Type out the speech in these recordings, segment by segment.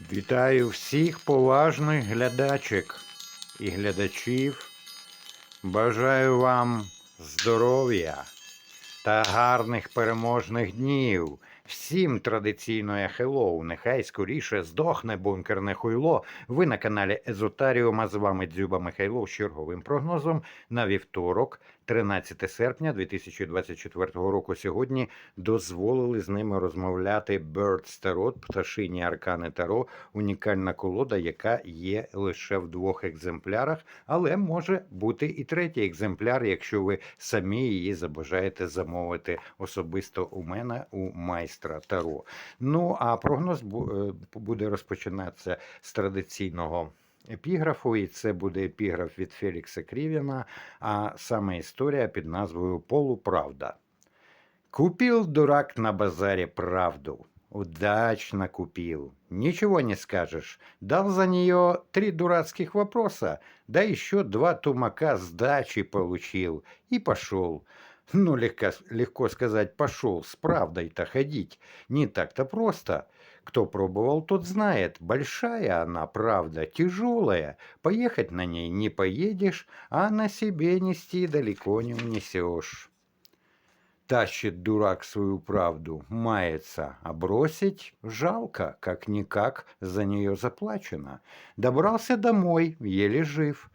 Вітаю всіх поважних глядачок і глядачів. Бажаю вам здоров'я та гарних переможних днів. Всім традиційно хеллоу. Нехай скоріше здохне бункерне хуйло. Ви на каналі Езотаріум, а з вами Дзюба Михайло з черговим прогнозом на вівторок, 13 серпня 2024 року. Сьогодні дозволили з ними розмовляти Birds Tarot, пташині аркани Таро, унікальна колода, яка є лише в двох екземплярах, але може бути і третій екземпляр, якщо ви самі її забажаєте замовити особисто у мене у майстра Таро. Ну а прогноз е, буде розпочинатися з традиційного. Епіграфу, і це буде епіграф від Фелікса Крівіна, а саме історія під назвою Полуправда. Купил дурак на базаре правду. Удачно купил. Ничего не скажешь. Дал за нее три дурацких вопроса, да еще два тумака сдачи получил. И пошел. Ну, легко, легко сказать, пошел с правдой-то ходить. Не так-то просто. Кто пробовал, тот знает. Большая она, правда, тяжелая. Поехать на ней не поедешь, а на себе нести далеко не унесешь. Тащит дурак свою правду, мается, а бросить жалко, как-никак за нее заплачено. Добрался домой, еле жив.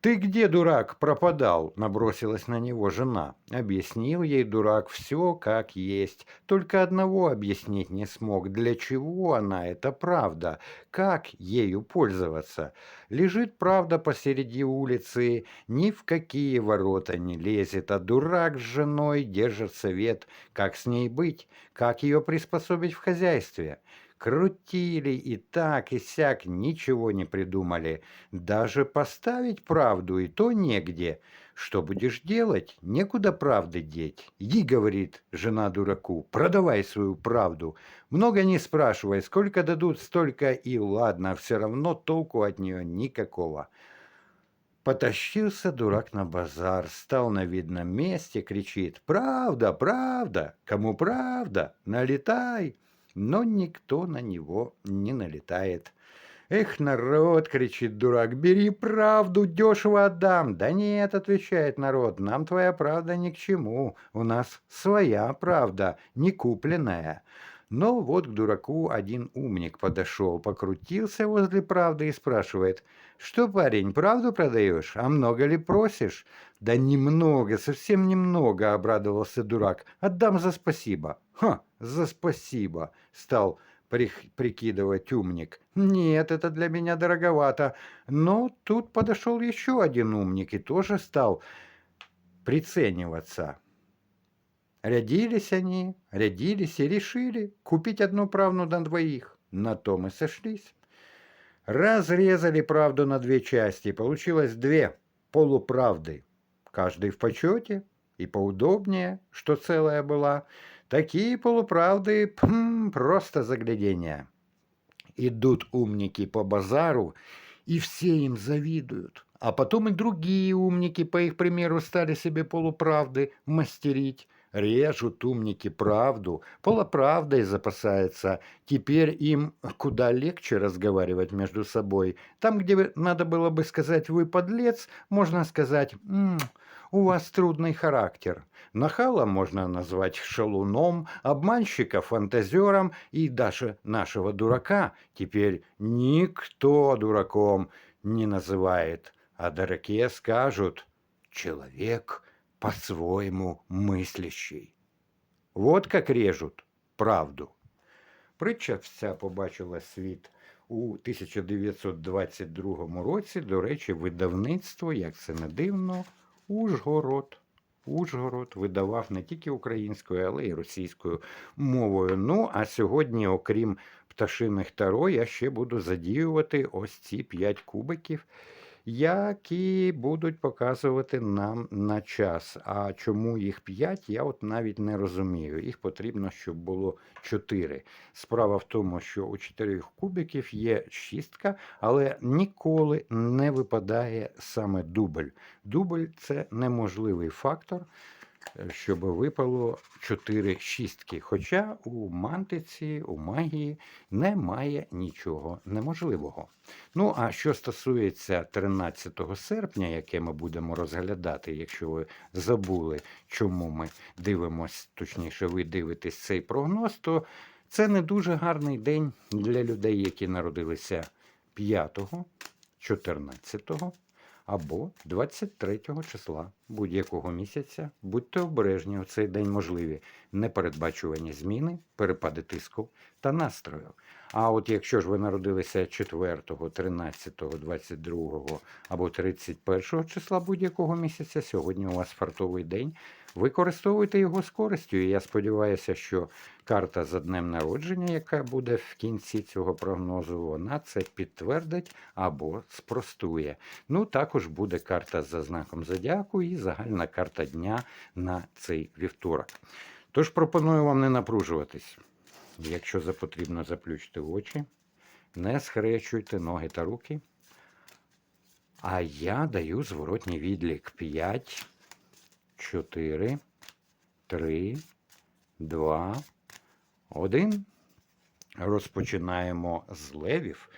«Ты где, дурак, пропадал?» – набросилась на него жена. Объяснил ей дурак все как есть, только одного объяснить не смог, для чего она, это правда, как ею пользоваться. Лежит правда посреди улицы, ни в какие ворота не лезет, а дурак с женой держит совет, как с ней быть, как ее приспособить в хозяйстве. Крутили и так, и сяк, ничего не придумали. Даже поставить правду и то негде. Что будешь делать? Некуда правды деть. Иди, говорит жена дураку, продавай свою правду. Много не спрашивай, сколько дадут, столько и ладно, все равно толку от нее никакого. Потащился дурак на базар, стал на видном месте, кричит «Правда, правда! Кому правда? Налетай!» Но никто на него не налетает. «Эх, народ!» — кричит дурак. «Бери правду, дешево отдам!» «Да нет!» — отвечает народ. «Нам твоя правда ни к чему. У нас своя правда, не купленная». Но вот к дураку один умник подошел, покрутился возле правды и спрашивает, «Что, парень, правду продаешь? А много ли просишь?» «Да немного, совсем немного», — обрадовался дурак. «Отдам за спасибо». «Ха, за спасибо», — стал прикидывать умник. «Нет, это для меня дороговато». Но тут подошел еще один умник и тоже стал прицениваться. Рядились они, рядились и решили купить одну правду на двоих. На том и сошлись. Разрезали правду на две части. Получилось две полуправды. Каждый в почете и поудобнее, что целая была. Такие полуправды пм, просто заглядение. Идут умники по базару, и все им завидуют. А потом и другие умники, по их примеру, стали себе полуправды мастерить. Режут умники правду, полуправдой запасаются. Теперь им куда легче разговаривать между собой. Там, где надо было бы сказать «вы подлец», можно сказать «М, «у вас трудный характер». Нахала можно назвать шалуном, обманщика фантазером и даже нашего дурака теперь никто дураком не называет, а дураке скажут «человек по-своему мыслящий». Вот как режут правду. Притча вся побачила світ у 1922 році, до речі, видавництво, як це не дивно, Ужгород. Ужгород видавав не тільки українською, але й російською мовою. Ну, а сьогодні, окрім пташиних таро, я ще буду задіювати ось ці п'ять кубиків, які будуть показувати нам на час. А чому їх п'ять, я от навіть не розумію. Їх потрібно, щоб було чотири. Справа в тому, що у чотирьох кубиків є шістка, але ніколи не випадає саме дубль. Дубль це неможливий фактор. Щоб випало 4 шістки. Хоча у мантиці, у магії немає нічого неможливого. Ну, а що стосується 13 серпня, яке ми будемо розглядати, якщо ви забули, чому ми дивимось, точніше, ви дивитесь цей прогноз, то це не дуже гарний день для людей, які народилися 5, 14 або 23 числа будь-якого місяця. Будьте обережні у цей день можливі непередбачувані зміни, перепади тиску та настрою. А от якщо ж ви народилися 4, 13, 22 або 31 числа будь-якого місяця, сьогодні у вас фартовий день. Використовуйте його з користю. І я сподіваюся, що карта за днем народження, яка буде в кінці цього прогнозу, вона це підтвердить або спростує. Ну, також буде карта за знаком зодіаку і загальна карта дня на цей вівторок. Тож пропоную вам не напружуватись. Якщо за потрібно, заплющте очі, не схрещуйте ноги та руки. А я даю зворотній відлік 5, 4, 3, 2, 1. Розпочинаємо з левів,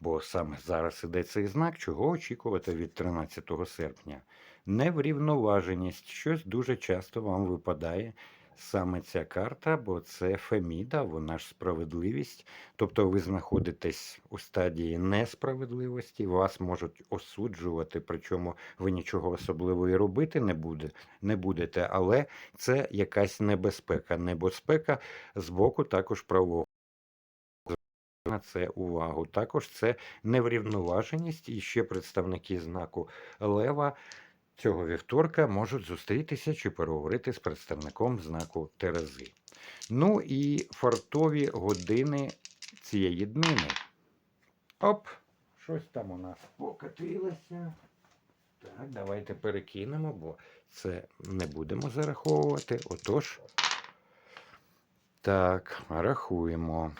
бо саме зараз іде цей знак, чого очікувати від 13 серпня. Неврівноваженість. Щось дуже часто вам випадає саме ця карта, бо це Феміда, вона ж справедливість. Тобто ви знаходитесь у стадії несправедливості, вас можуть осуджувати, причому ви нічого особливого і робити не, буде, не будете, але це якась небезпека. Небезпека з боку також правого. На це увагу. Також це неврівноваженість і ще представники знаку Лева цього вівторка можуть зустрітися чи переговорити з представником знаку Терези. Ну і фартові години цієї днини. Оп, щось там у нас покатилося. Так, давайте перекинемо, бо це не будемо зараховувати. Отож, так, рахуємо.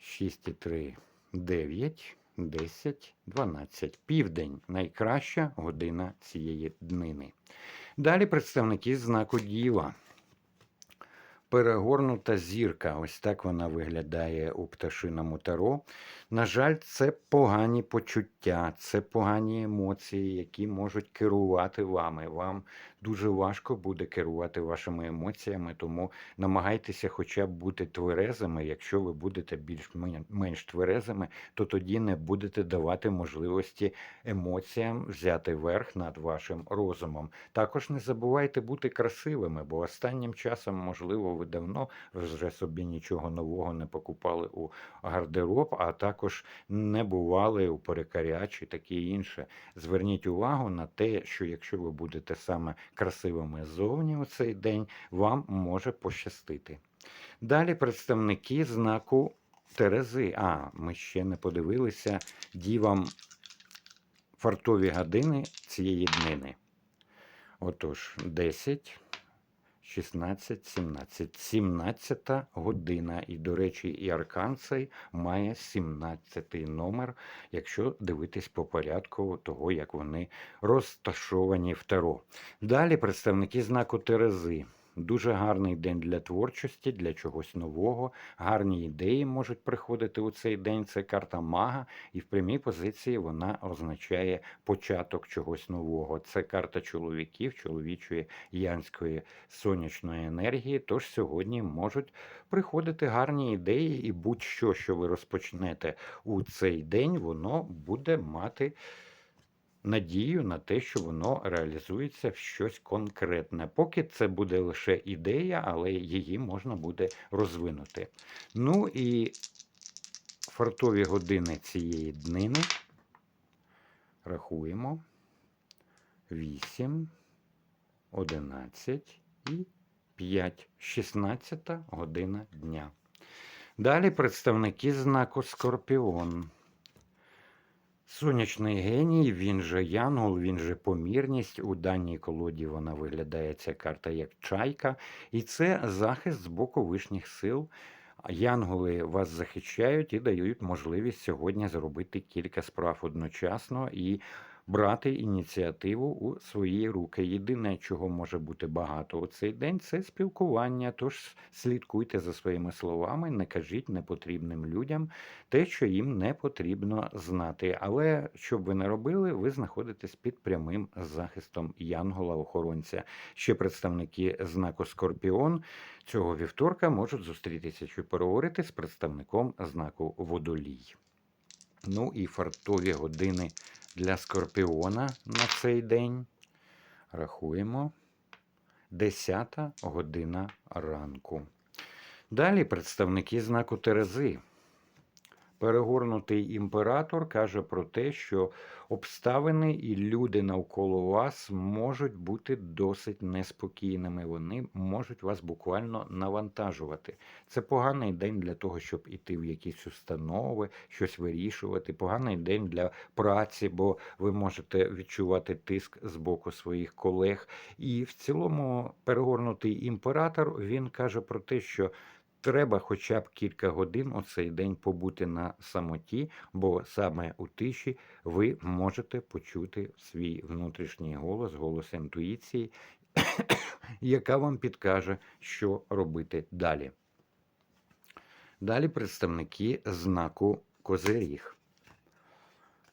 6,3, 9. 10, 12. Південь найкраща година цієї днини. Далі представники знаку Діва. Перегорнута зірка. Ось так вона виглядає у пташиному таро. На жаль, це погані почуття, це погані емоції, які можуть керувати вами. Вам дуже важко буде керувати вашими емоціями, тому намагайтеся хоча б бути тверезими. Якщо ви будете більш-менш тверезими, то тоді не будете давати можливості емоціям взяти верх над вашим розумом. Також не забувайте бути красивими, бо останнім часом, можливо, ви давно вже собі нічого нового не покупали у гардероб, а також не бували у перекаря чи таке інше. Зверніть увагу на те, що якщо ви будете саме красивими ззовні у цей день, вам може пощастити. Далі представники знаку Терези. А, ми ще не подивилися дівам фартові години цієї днини. Отож, 10, 16, 17. 17 година. І, до речі, і аркан цей має 17 номер, якщо дивитись по порядку того, як вони розташовані в Таро. Далі представники знаку Терези. Дуже гарний день для творчості, для чогось нового. Гарні ідеї можуть приходити у цей день. Це карта мага, і в прямій позиції вона означає початок чогось нового. Це карта чоловіків, чоловічої янської сонячної енергії. Тож сьогодні можуть приходити гарні ідеї, і будь-що, що ви розпочнете у цей день, воно буде мати надію на те, що воно реалізується в щось конкретне. Поки це буде лише ідея, але її можна буде розвинути. Ну і фартові години цієї днини рахуємо 8, 11 і 5, 16 година дня. Далі представники знаку Скорпіон. Сонячний геній, він же Янгол, він же помірність. У даній колоді вона виглядає ця карта як чайка, і це захист з боку вишніх сил. Янголи вас захищають і дають можливість сьогодні зробити кілька справ одночасно і брати ініціативу у свої руки. Єдине, чого може бути багато у цей день, це спілкування. Тож слідкуйте за своїми словами, не кажіть непотрібним людям те, що їм не потрібно знати. Але щоб ви не робили, ви знаходитесь під прямим захистом Янгола-охоронця. Ще представники знаку Скорпіон цього вівторка можуть зустрітися чи переговорити з представником знаку Водолій. Ну і фартові години для Скорпіона на цей день. Рахуємо. 10 година ранку. Далі представники знаку Терези. Перегорнутий імператор каже про те, що обставини і люди навколо вас можуть бути досить неспокійними. Вони можуть вас буквально навантажувати. Це поганий день для того, щоб іти в якісь установи, щось вирішувати. Поганий день для праці, бо ви можете відчувати тиск з боку своїх колег. І в цілому перегорнутий імператор він каже про те, що Треба хоча б кілька годин у цей день побути на самоті, бо саме у тиші ви можете почути свій внутрішній голос, голос інтуїції, яка вам підкаже, що робити далі. Далі представники знаку Козиріг.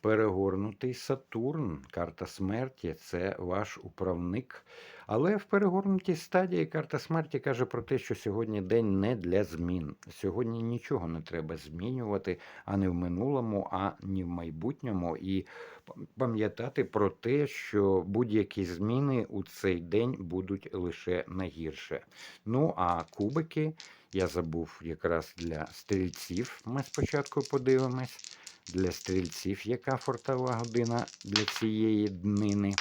Перегорнутий Сатурн, карта смерті це ваш управник. Але в перегорнутій стадії карта смерті каже про те, що сьогодні день не для змін. Сьогодні нічого не треба змінювати, а не в минулому, а ні в майбутньому. І пам'ятати про те, що будь-які зміни у цей день будуть лише на гірше. Ну а кубики я забув якраз для стрільців. Ми спочатку подивимось. Для стрільців, яка фортова година для цієї днини.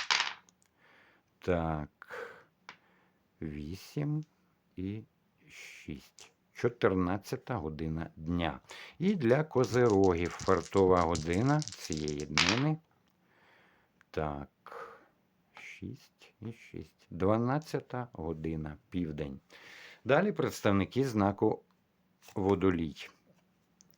Так, 8 і 6. 14 година дня. І для козерогів фартова година цієї днини. Так, 6 і 6. 12 година південь. Далі представники знаку водолій.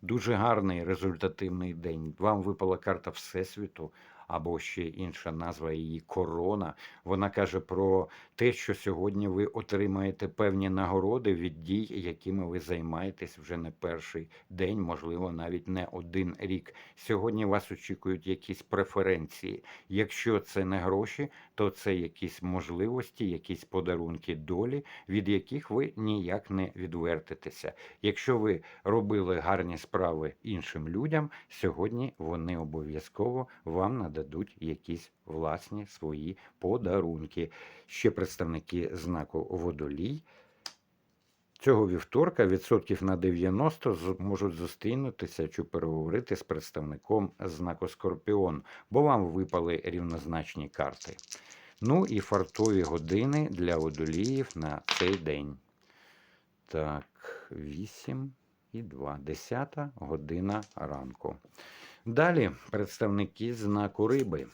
Дуже гарний результативний день. Вам випала карта Всесвіту, або ще інша назва її корона. Вона каже про те, що сьогодні ви отримаєте певні нагороди від дій, якими ви займаєтесь вже не перший день, можливо, навіть не один рік. Сьогодні вас очікують якісь преференції. Якщо це не гроші, то це якісь можливості, якісь подарунки долі, від яких ви ніяк не відвертитеся. Якщо ви робили гарні справи іншим людям, сьогодні вони обов'язково вам нададуть якісь власні свої подарунки. Ще представники знаку водолій. Цього вівторка відсотків на 90 з- можуть зустрінутися чи переговорити з представником знаку Скорпіон, бо вам випали рівнозначні карти. Ну і фартові години для водоліїв на цей день. Так, 8 і 2. 10 година ранку. Далі представники знаку риби.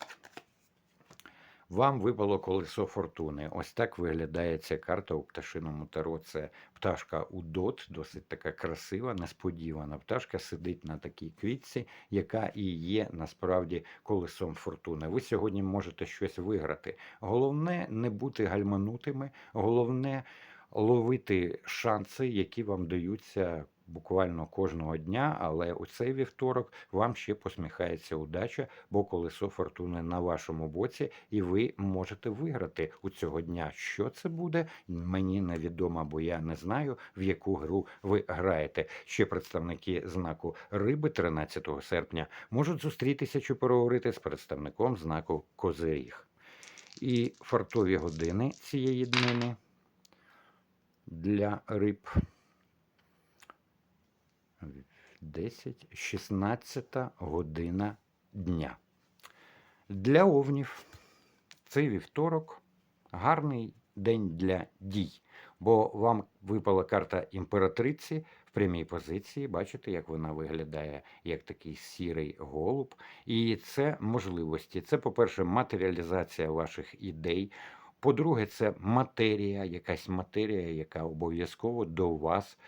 Вам випало колесо фортуни. Ось так виглядає ця карта у пташиному таро. Це пташка Удот, досить така красива, несподівана. Пташка сидить на такій квітці, яка і є насправді колесом фортуни. Ви сьогодні можете щось виграти. Головне не бути гальманутими, головне ловити шанси, які вам даються буквально кожного дня, але у цей вівторок вам ще посміхається удача, бо колесо фортуни на вашому боці, і ви можете виграти у цього дня. Що це буде? Мені невідомо, бо я не знаю, в яку гру ви граєте. Ще представники знаку риби 13 серпня можуть зустрітися чи переговорити з представником знаку Козиріг. І фартові години цієї днини для риб. 10, 16 година дня. Для овнів цей вівторок гарний день для дій, бо вам випала карта імператриці в прямій позиції. Бачите, як вона виглядає, як такий сірий голуб. І це можливості. Це, по-перше, матеріалізація ваших ідей. По-друге, це матерія, якась матерія, яка обов'язково до вас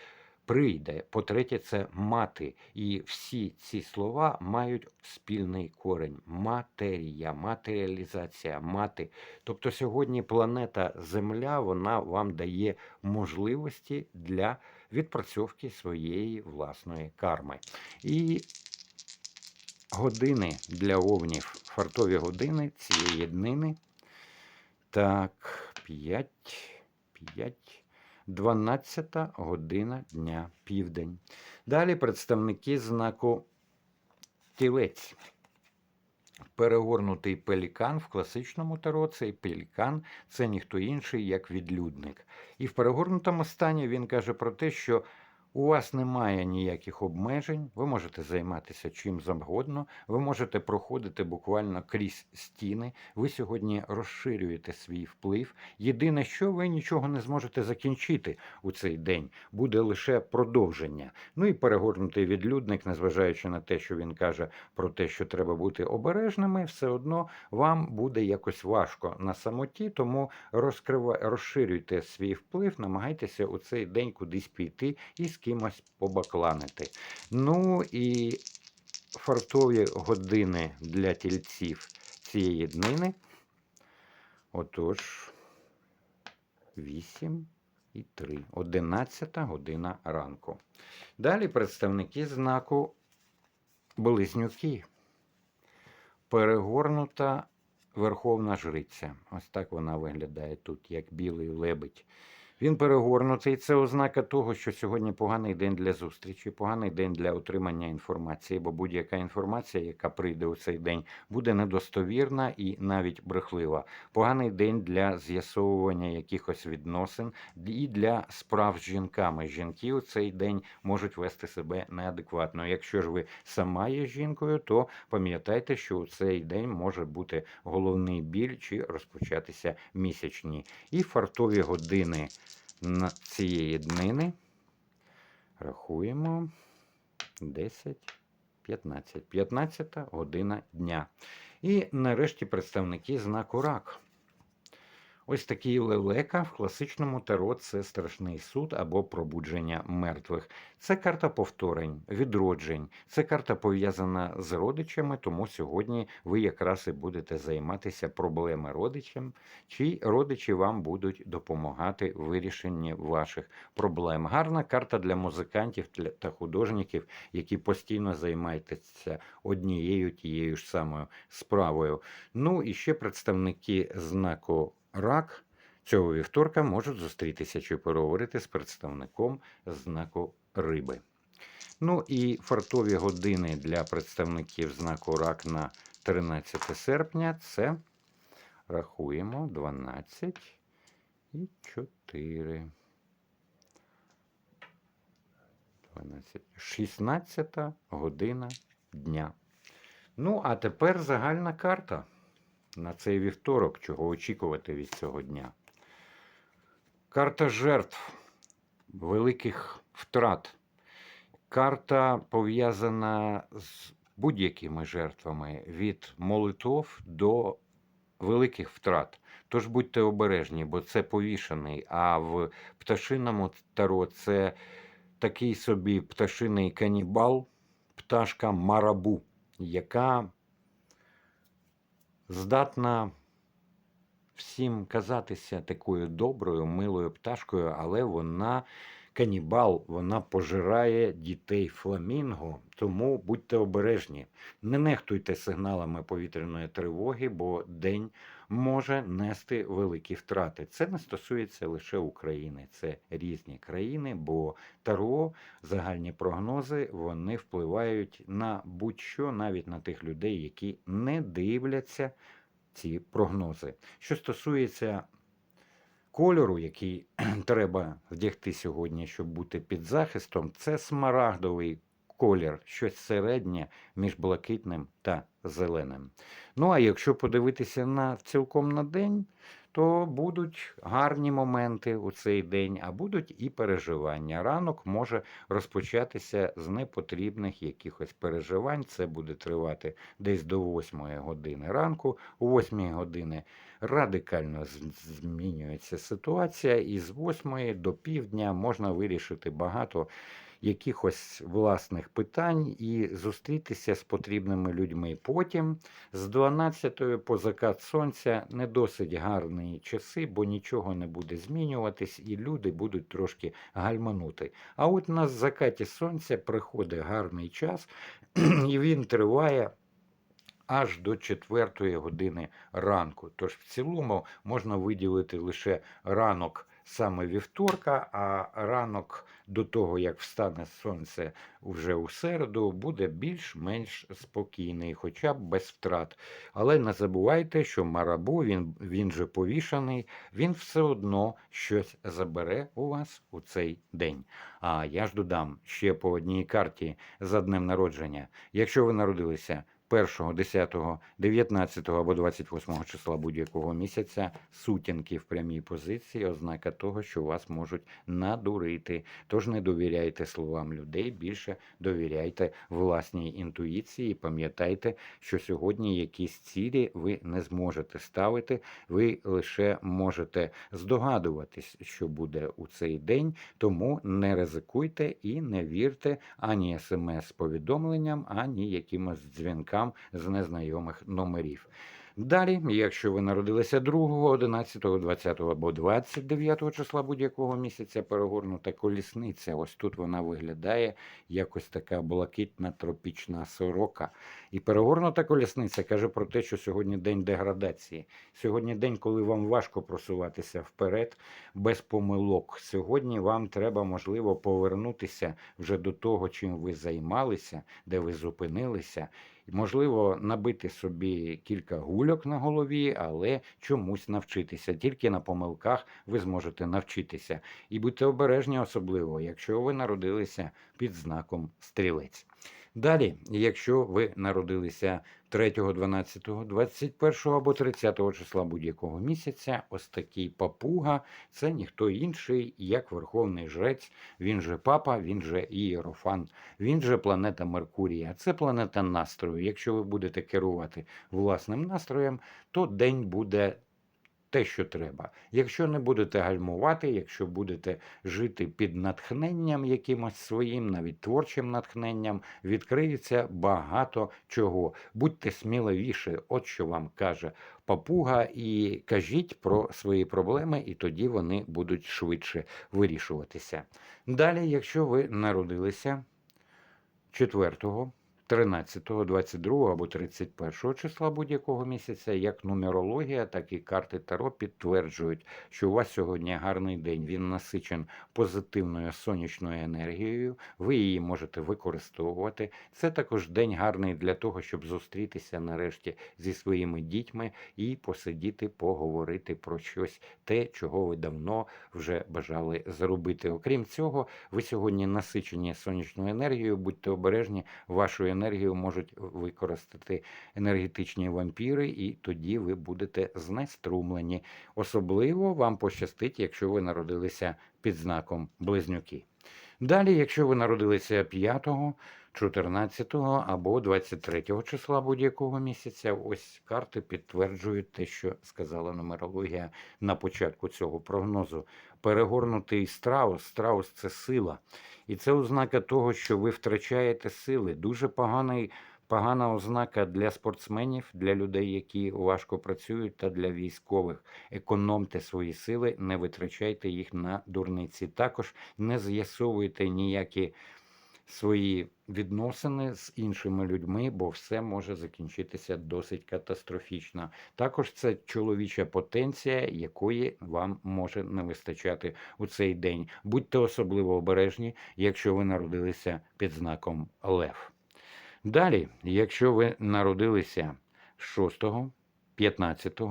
прийде. По-третє, це мати. І всі ці слова мають спільний корень: матерія, матеріалізація, мати. Тобто сьогодні планета Земля вона вам дає можливості для відпрацьовки своєї власної карми. І години для овнів, фартові години цієї днини. Так, 5, 5, 12 година дня південь. Далі представники знаку тілець. Перегорнутий пелікан в класичному таро цей пелікан це ніхто інший, як відлюдник. І в перегорнутому стані він каже про те, що у вас немає ніяких обмежень, ви можете займатися чим завгодно, ви можете проходити буквально крізь стіни. Ви сьогодні розширюєте свій вплив. Єдине, що ви нічого не зможете закінчити у цей день, буде лише продовження. Ну і перегорнутий відлюдник, незважаючи на те, що він каже про те, що треба бути обережними, все одно вам буде якось важко на самоті, тому розкрива... розширюйте свій вплив, намагайтеся у цей день кудись піти і з кимось побакланити. Ну і фартові години для тільців цієї днини. Отож, 8 і 3. 11 година ранку. Далі представники знаку Близнюки. Перегорнута Верховна Жриця. Ось так вона виглядає тут, як білий лебедь. Він перегорнутий. Це ознака того, що сьогодні поганий день для зустрічі, поганий день для отримання інформації, бо будь-яка інформація, яка прийде у цей день, буде недостовірна і навіть брехлива. Поганий день для з'ясовування якихось відносин і для справ з жінками. Жінки у цей день можуть вести себе неадекватно. Якщо ж ви сама є жінкою, то пам'ятайте, що у цей день може бути головний біль чи розпочатися місячні. І фартові години цієї днини рахуємо 10, 15. 15 година дня. І нарешті представники знаку рак. Ось такий лелека в класичному таро це страшний суд або пробудження мертвих. Це карта повторень, відроджень, це карта пов'язана з родичами, тому сьогодні ви якраз і будете займатися проблеми родичам, чи родичі вам будуть допомагати в вирішенні ваших проблем. Гарна карта для музикантів та художників, які постійно займаються однією тією ж самою справою. Ну і ще представники знаку рак цього вівторка можуть зустрітися чи переговорити з представником знаку риби. Ну і фартові години для представників знаку рак на 13 серпня це рахуємо 12 і 4. 12. 16 година дня. Ну, а тепер загальна карта на цей вівторок, чого очікувати від цього дня. Карта жертв, великих втрат. Карта пов'язана з будь-якими жертвами від молитов до великих втрат. Тож будьте обережні, бо це повішений. А в пташиному таро це такий собі пташиний канібал, пташка марабу, яка здатна всім казатися такою доброю, милою пташкою, але вона канібал, вона пожирає дітей фламінго. Тому будьте обережні. Не нехтуйте сигналами повітряної тривоги, бо день може нести великі втрати. Це не стосується лише України, це різні країни, бо Таро, загальні прогнози, вони впливають на будь-що, навіть на тих людей, які не дивляться ці прогнози. Що стосується кольору, який треба вдягти сьогодні, щоб бути під захистом, це смарагдовий колір, щось середнє між блакитним та зеленим. Ну а якщо подивитися на цілком на день, то будуть гарні моменти у цей день, а будуть і переживання. Ранок може розпочатися з непотрібних якихось переживань. Це буде тривати десь до 8 години ранку. У 8 години радикально змінюється ситуація, і з 8 до півдня можна вирішити багато якихось власних питань і зустрітися з потрібними людьми. Потім з 12 по закат сонця не досить гарні часи, бо нічого не буде змінюватись, і люди будуть трошки гальманути. А от на закаті сонця приходить гарний час, і він триває. Аж до 4 години ранку. Тож в цілому можна виділити лише ранок саме вівторка, а ранок до того, як встане сонце вже у середу, буде більш-менш спокійний, хоча б без втрат. Але не забувайте, що марабу, він, він же повішаний, він все одно щось забере у вас у цей день. А я ж додам ще по одній карті за днем народження. Якщо ви народилися 1, 10, 19 або 28 числа будь-якого місяця сутінки в прямій позиції, ознака того, що вас можуть надурити. Тож не довіряйте словам людей, більше довіряйте власній інтуїції. Пам'ятайте, що сьогодні якісь цілі ви не зможете ставити, ви лише можете здогадуватись, що буде у цей день, тому не ризикуйте і не вірте ані смс-повідомленням, ані якимось дзвінкам з незнайомих номерів. Далі, якщо ви народилися 2, 11, 20 або 29 числа будь-якого місяця, перегорнута колісниця. Ось тут вона виглядає якось така блакитна тропічна сорока. І перегорнута колісниця каже про те, що сьогодні день деградації. Сьогодні день, коли вам важко просуватися вперед без помилок. Сьогодні вам треба, можливо, повернутися вже до того, чим ви займалися, де ви зупинилися. Можливо, набити собі кілька гульок на голові, але чомусь навчитися. Тільки на помилках ви зможете навчитися. І будьте обережні, особливо, якщо ви народилися під знаком стрілець. Далі, якщо ви народилися 3, 12, 21 або 30 числа будь-якого місяця, ось такий папуга це ніхто інший, як Верховний Жрець, він же папа, він же Ієрофан, він же планета Меркурія. Це планета настрою. Якщо ви будете керувати власним настроєм, то день буде. Те, що треба. Якщо не будете гальмувати, якщо будете жити під натхненням якимось своїм, навіть творчим натхненням, відкриється багато чого. Будьте сміливіше, от що вам каже папуга, і кажіть про свої проблеми, і тоді вони будуть швидше вирішуватися. Далі, якщо ви народилися 4, 13, 22 або 31 числа будь-якого місяця, як нумерологія, так і карти Таро підтверджують, що у вас сьогодні гарний день. Він насичен позитивною сонячною енергією. Ви її можете використовувати. Це також день гарний для того, щоб зустрітися нарешті зі своїми дітьми і посидіти, поговорити про щось, те, чого ви давно вже бажали зробити. Окрім цього, ви сьогодні насичені сонячною енергією. Будьте обережні, вашу енергію можуть використати енергетичні вампіри, і тоді ви будете знеструмлені. Особливо вам пощастить, якщо ви народилися під знаком близнюки. Далі, якщо ви народилися 5, 14 або 23 числа будь-якого місяця, ось карти підтверджують те, що сказала нумерологія на початку цього прогнозу. Перегорнутий страус, страус це сила. І це ознака того, що ви втрачаєте сили. Дуже поганий, погана ознака для спортсменів, для людей, які важко працюють, та для військових. Економте свої сили, не витрачайте їх на дурниці. Також не з'ясовуйте ніякі свої відносини з іншими людьми, бо все може закінчитися досить катастрофічно. Також це чоловіча потенція, якої вам може не вистачати у цей день. Будьте особливо обережні, якщо ви народилися під знаком Лев. Далі, якщо ви народилися 6, 15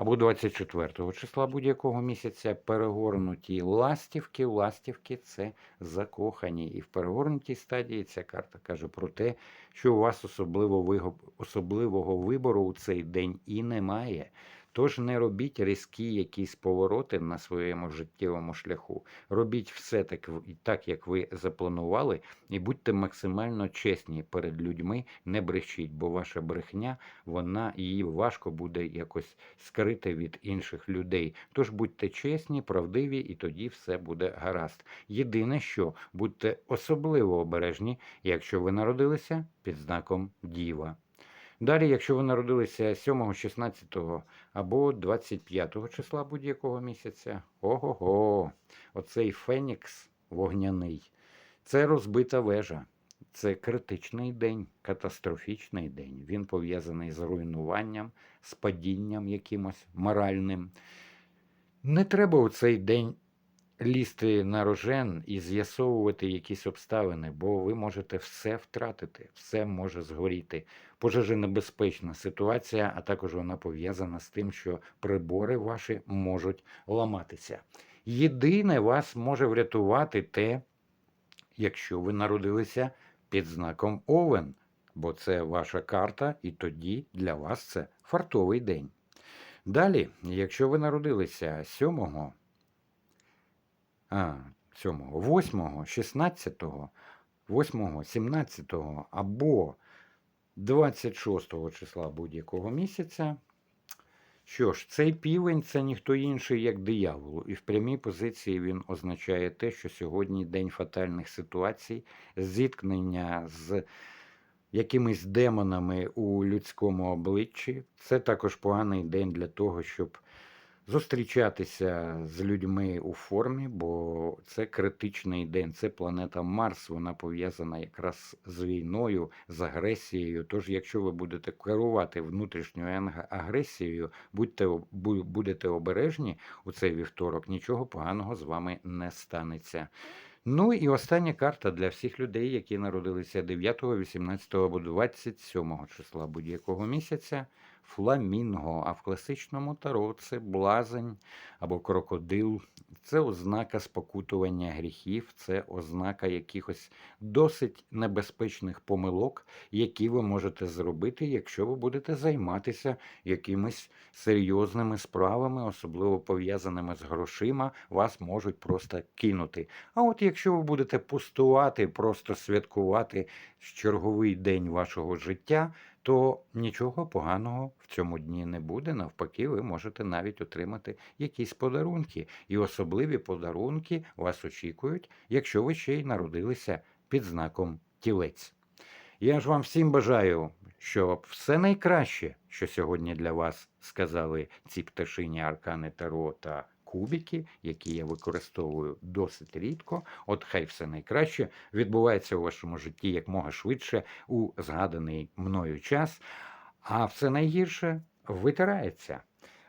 або 24 числа будь-якого місяця, перегорнуті ластівки. Ластівки це закохані. І в перегорнутій стадії ця карта каже про те, що у вас особливо особливого вибору у цей день і немає. Тож не робіть різкі якісь повороти на своєму життєвому шляху. Робіть все так, так, як ви запланували, і будьте максимально чесні перед людьми, не брешіть, бо ваша брехня, вона її важко буде якось скрити від інших людей. Тож будьте чесні, правдиві, і тоді все буде гаразд. Єдине, що будьте особливо обережні, якщо ви народилися під знаком Діва. Далі, якщо ви народилися 7, 16 або 25 числа будь-якого місяця, ого-го, оцей Фенікс вогняний, це розбита вежа. Це критичний день, катастрофічний день. Він пов'язаний з руйнуванням, з падінням якимось моральним. Не треба у цей день лізти на рожен і з'ясовувати якісь обставини, бо ви можете все втратити, все може згоріти. Пожежонебезпечна ситуація, а також вона пов'язана з тим, що прибори ваші можуть ламатися. Єдине вас може врятувати те, якщо ви народилися під знаком Овен, бо це ваша карта, і тоді для вас це фартовий день. Далі, якщо ви народилися 7, а, 7, 8, 16, 8, 17 або 26 числа будь-якого місяця. Що ж, цей півень це ніхто інший, як диявол, і в прямій позиції він означає те, що сьогодні день фатальних ситуацій, зіткнення з якимись демонами у людському обличчі. Це також поганий день для того, щоб зустрічатися з людьми у формі, бо це критичний день. Це планета Марс. Вона пов'язана якраз з війною, з агресією. Тож, якщо ви будете керувати внутрішньою агресією, будьте будете обережні у цей вівторок, нічого поганого з вами не станеться. Ну і остання карта для всіх людей, які народилися 9, 18 або 27 числа будь-якого місяця. Фламінго, а в класичному таро це блазень або крокодил. Це ознака спокутування гріхів, це ознака якихось досить небезпечних помилок, які ви можете зробити, якщо ви будете займатися якимись серйозними справами, особливо пов'язаними з грошима, вас можуть просто кинути. А от якщо ви будете пустувати, просто святкувати черговий день вашого життя, то нічого поганого в цьому дні не буде. Навпаки, ви можете навіть отримати якісь подарунки. І особливі подарунки вас очікують, якщо ви ще й народилися під знаком тілець. Я ж вам всім бажаю, щоб все найкраще, що сьогодні для вас сказали ці пташині аркани Таро та кубики, які я використовую досить рідко. От хай все найкраще відбувається у вашому житті якмога швидше у згаданий мною час, а все найгірше витирається.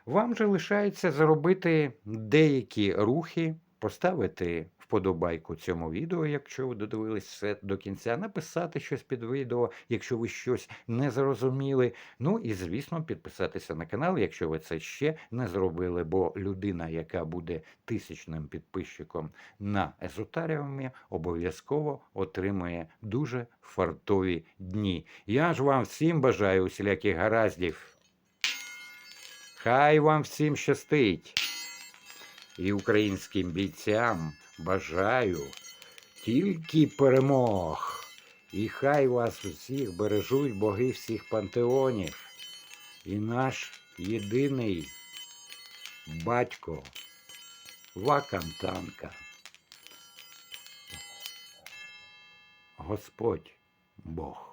Вам же лишається зробити деякі рухи, поставити вподобайку цьому відео, якщо ви додивились все до кінця, написати щось під відео, якщо ви щось не зрозуміли. Ну і, звісно, підписатися на канал, якщо ви це ще не зробили, бо людина, яка буде тисячним підписчиком на езотаріумі, обов'язково отримує дуже фартові дні. Я ж вам всім бажаю усіляких гараздів. Хай вам всім щастить. І українським бійцям бажаю тільки перемог. І хай вас усіх бережуть боги всіх пантеонів. І наш єдиний батько Вакантанка. Господь Бог.